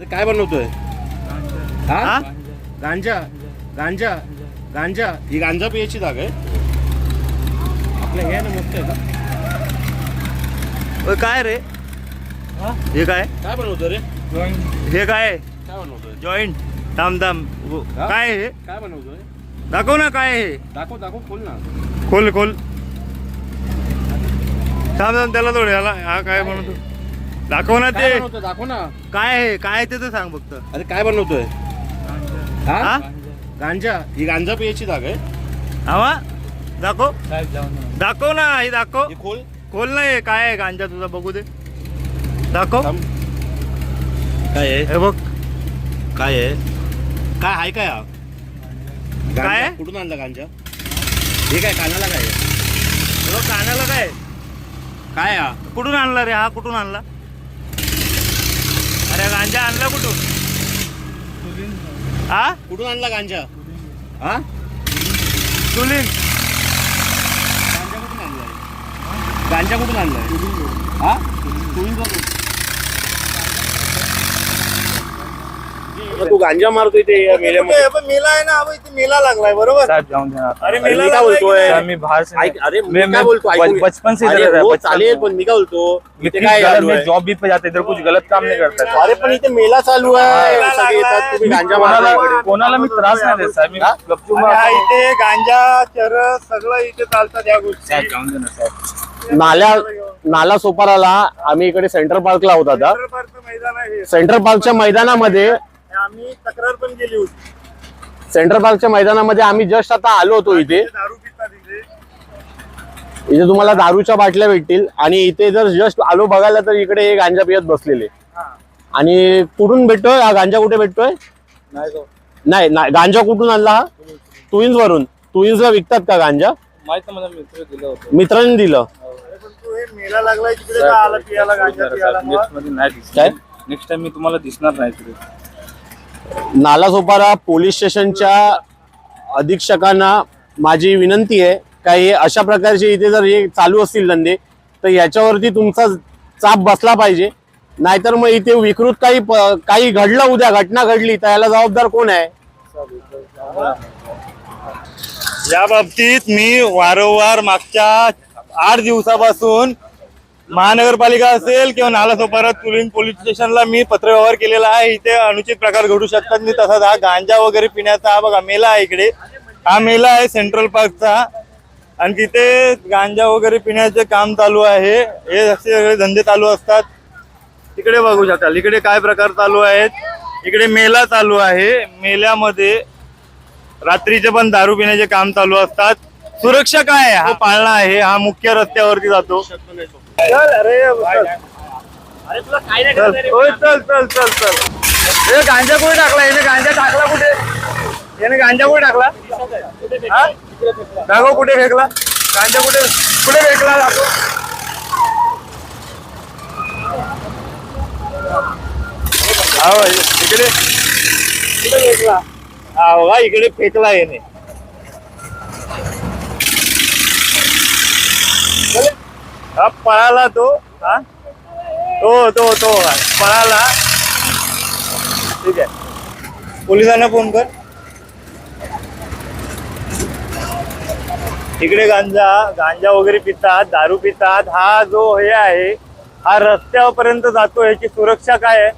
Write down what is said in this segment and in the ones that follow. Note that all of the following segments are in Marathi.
अरे काय बनवतोय? हा? हा? गांजा. गांजा. गांजा. ही गांजा पियाची जागा आहे. आपलं हे आहे ना मस्त आहे ओय, काय रे? हे? काय? काय बनवतोय रे? हे काय? काय बनवतोय? जॉईंट वो- हा? काय हे? काय बनवतोय? दाखव ना काय हे. दाखव दाखव खोल ना. खोल खोल. थांब थांब त्याला थोडं याला हा काय बनवतो दाखव ना काय ते दाखव ना. काय आहे? काय ते तर सांग फक्त. अरे काय बनवतोय? हा? हा? गांजा. ही गांजा पियाची जागा आहे. हवा? दाखव. दाखव ना हे दाखव. हे खोल. खोल ना हे काय आहे गांजा तुझा? बघू दे. दाखव. थांब. काय आहे? हे बघ. काय आहे? काय आहे काय हा? गांजा? काय आहे? कुठून आणला गांजा? हे काय कानाला काय आहे? हे बघ कानाला काय आहे? काय हा? कुठून आणला रे? हा कुठून आणला? अरे गांजा आणला कुठून? हा? कुठून आणला गांजा? हा? तुलीन गांजा कुठून आणलाय? गांजा कुठून आणलाय? हा? तुम्ही तू गांजा मारतोय ते या मेल्यामध्ये मेला आहे ना अबे, इथे मेला लागलाय बरोबर साहब जाऊन देना अरे अरे मेला मी काय लागलाय बोलतोय? बाहर से ऐक अरे मी मैं- काय मैं बोलतो बच- ऐकून घे. बचपन से इधर अरे रहता है, बचपन चालेल से। पण मी काय बोलतो इथे काय गलत चालू मैं आहे? जॉब भी पे जाते इधर कुछ गलत काम नहीं करता है अरे पण इथे मेला चालू आहे मेला सगळे येतात लागलाय. तुम्ही गांजा कोणाला मी त्रास नाही देत साहेब मी हा? गपचूप अरे हा राहतो. इथे गांजा चरस सगळं इथे चालतात या गोष्टी साहेब जाऊन देना साहेब नाल्या नाला सोपाराला आम्ही इकडे सेंट्रल पार्कला होता आता सेंट्रल पार्कचं मैदान आहे हे. सेंट्रल पार्कच्या मैदानामध्ये आम्ही तक्रार पण केली होती. सेंट्रल पार्कच्या मैदानामध्ये आम्ही जस्ट आता आलो होतो इथे. दारू पितात इथे इथे तुम्हाला दारूच्या बाटल्या भेटतील आणि इथे जर जस्ट आलो बघायला तर इकडे हे गांजा पियत बसलेले. हा. आणि कुठून भेटतोय हा गांजा कुठे भेटतोय? नाही नाही गांजा कुठून आणला हा? ट्विन्स वरून. ट्विन्सला विकतात का गांजा? माहीत मला मित्र दिलं होतं. मित्रांनी दिलं. अरे पण तू हे मेला लागलाय तिकडे का आला पियाला गांजा पियाला? मग? नेक्स्टमध्ये नाही काय? दिसणार नेक्स्ट टाइम मी तुम्हाला दिसणार नाही तिथे नालासोपारा पोलीस स्टेशनच्या अधीक्षकांना माझी विनंती आहे काही अशा प्रकारचे इथे जर हे चालू असतील धंदे तर याच्यावरती तुमचा चाप बसला पाहिजे. नाहीतर मग इथे विकृत काही प- काही घडलं उद्या घटना घडली तर याला जबाबदार कोण आहे? या बाबतीत मी वारंवार मागच्या आठ दिवसापासून महानगरपालिका असेल किंवा नालासोपारा तुलीन पोलीस स्टेशनला मी पत्रव्यवहार केलेला आहे. इथे अनुचित प्रकार घडू शकतात. मी तसाच हा गांजा वगैरे पिण्याचा हा बघा मेला आहे इकडे. हा मेला आहे सेंट्रल पार्कचा आणि तिथे गांजा वगैरे पिण्याचे काम चालू आहे. हे असे सगळे धंदे चालू असतात. तिकडे बघू शकाल. इकडे काय प्रकार चालू आहेत? इकडे मेला चालू आहे. मेल्यामध्ये रात्रीचे पण दारू पिण्याचे काम चालू असतात. सुरक्षा काय आहे? हा पाळणा आहे. हा मुख्य रस्त्यावरती जातो. चल अरे चल. ओय, चल चल चल चल. हे गांजा कुठे टाकला? याने गांजा टाकला कुठे? याने गांजा कुठे टाकला? हा? दाखव कुठे फेकला? गांजा कुठे कुठे फेकला? दाखव. हा इकडे. कुठे फेकला. हा बघा इकडे फेकला याने. हा पळाला तो हा? तो तो तो पळाला. ठीक आहे. पोलिसांना फोन कर. इकडे गांजा गांजा वगैरे पितात दारू पितात. हा जो हे आहे हा रस्त्यापर्यंत जातो याची सुरक्षा काय आहे?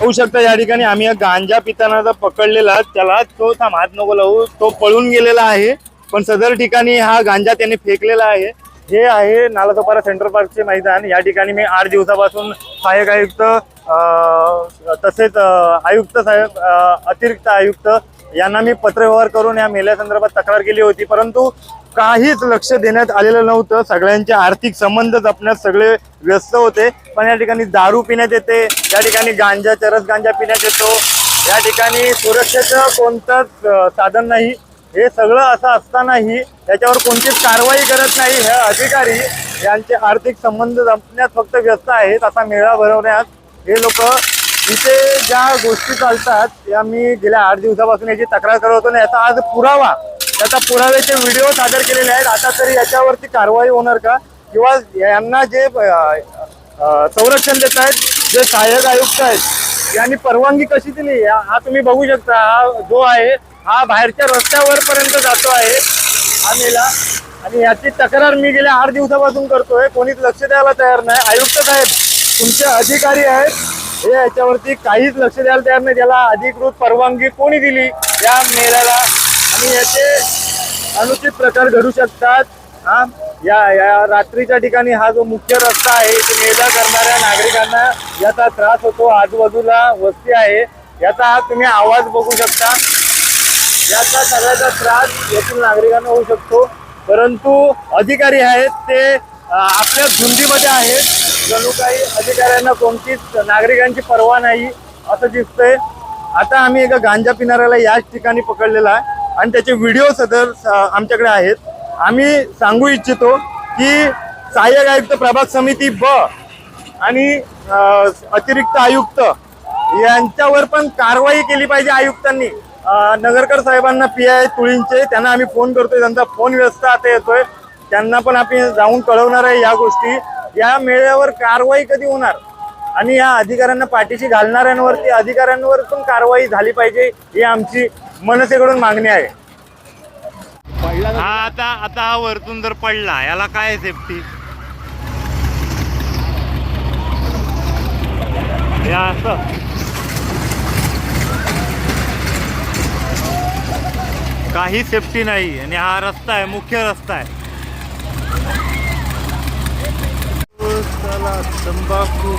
होऊ शकतं. या ठिकाणी आम्ही गांजा पिताना जर पकडलेला त्याला तो थांब हात नको लावू. तो पळून गेलेला आहे. पण सदर ठिकाणी हा गांजा त्याने फेकलेला आहे. हे आहे नालासोपारा सेंट्रल पार्कचे मैदान. या ठिकाणी मी आठ दिवसापासून सहाय्यक आयुक्त तसेच आयुक्त साहेब अतिरिक्त आयुक्त यांना मी पत्रव्यवहार करून या मेल्यासंदर्भात तक्रार केली होती. परंतु काहीच लक्ष देण्यात आलेलं नव्हतं. सगळ्यांचे आर्थिक संबंध जपण्यात सगळे व्यस्त होते. पण या ठिकाणी दारू पिण्यात येते. या ठिकाणी गांजा चरस गांजा पिण्यात येतो. या ठिकाणी सुरक्षेचं कोणतंच साधन नाही. हे सगळं असं असतानाही याच्यावर कोणतीच कारवाई करत नाही. हे अधिकारी यांचे आर्थिक संबंध जपण्यात फक्त व्यस्त आहेत असा मेळा भरवण्यात. हे लोक इथे ज्या गोष्टी चालतात या मी गेल्या आठ दिवसापासून याची तक्रार करत होतो आणि याचा आज पुरावा त्याचा पुराव्याचे व्हिडिओ सादर केलेले आहेत. आता तरी याच्यावरती कारवाई होणार का? किंवा यांना जे संरक्षण देत आहेत जे सहाय्यक आयुक्त आहेत यांनी परवानगी कशी दिली? हा तुम्ही बघू शकता. हा जो आहे हा बाहेरच्या रस्त्यावरपर्यंत जातो आहे हा मेला. आणि याची तक्रार मी गेल्या आठ दिवसापासून करतोय. कोणीच लक्ष द्यायला तयार नाही. आयुक्त साहेब तुमचे अधिकारी आहेत. हे याच्यावरती काहीच लक्ष द्यायला तयार नाही त्याला अधिकृत परवानगी कोणी दिली? या मेळ्याला आणि याचे अनुचित प्रकार घडू शकतात. हा या या रात्रीच्या ठिकाणी हा जो मुख्य रस्ता आहे इथे ये करणाऱ्या नागरिकांना याचा त्रास होतो. आजूबाजूला वस्ती आहे. याचा हा तुम्ही आवाज बघू शकता. याचा सगळ्याचा त्रास येथील नागरिकांना होऊ शकतो. परंतु अधिकारी आहेत ते आपल्या झुंडीमध्ये आहेत. जणू काही अधिकाऱ्यांना कोणतीच नागरिकांची पर्वा नाही असं दिसतंय. आता आम्ही एका गांजा पिणाऱ्याला याच ठिकाणी पकडलेला आहे. आणि त्याचे व्हिडिओ सदर आमच्याकडे आहेत. आम्ही सांगू इच्छितो की सहाय्यक आयुक्त प्रभाग समिती ब आणि अतिरिक्त आयुक्त यांच्यावर पण कारवाई केली पाहिजे आयुक्तांनी. नगरकर साहेबांना पी आय तुळींचे त्यांना आम्ही फोन करतोय त्यांचा फोन व्यस्त आता येतोय. त्यांना पण आम्ही जाऊन कळवणार आहे या गोष्टी. या मेळ्यावर कारवाई कधी होणार? आणि या अधिकाऱ्यांना पाठीशी घालणाऱ्यांवरती अधिकाऱ्यांवर पण कारवाई झाली पाहिजे ही आमची मनसेकडून मागणी आहे. हा आता आता हा वरतून जर पडला याला काय सेफ्टी असं. काही सेफ्टी नाही आणि हा रस्ता आहे मुख्य रस्ता आहे. तंबाखू.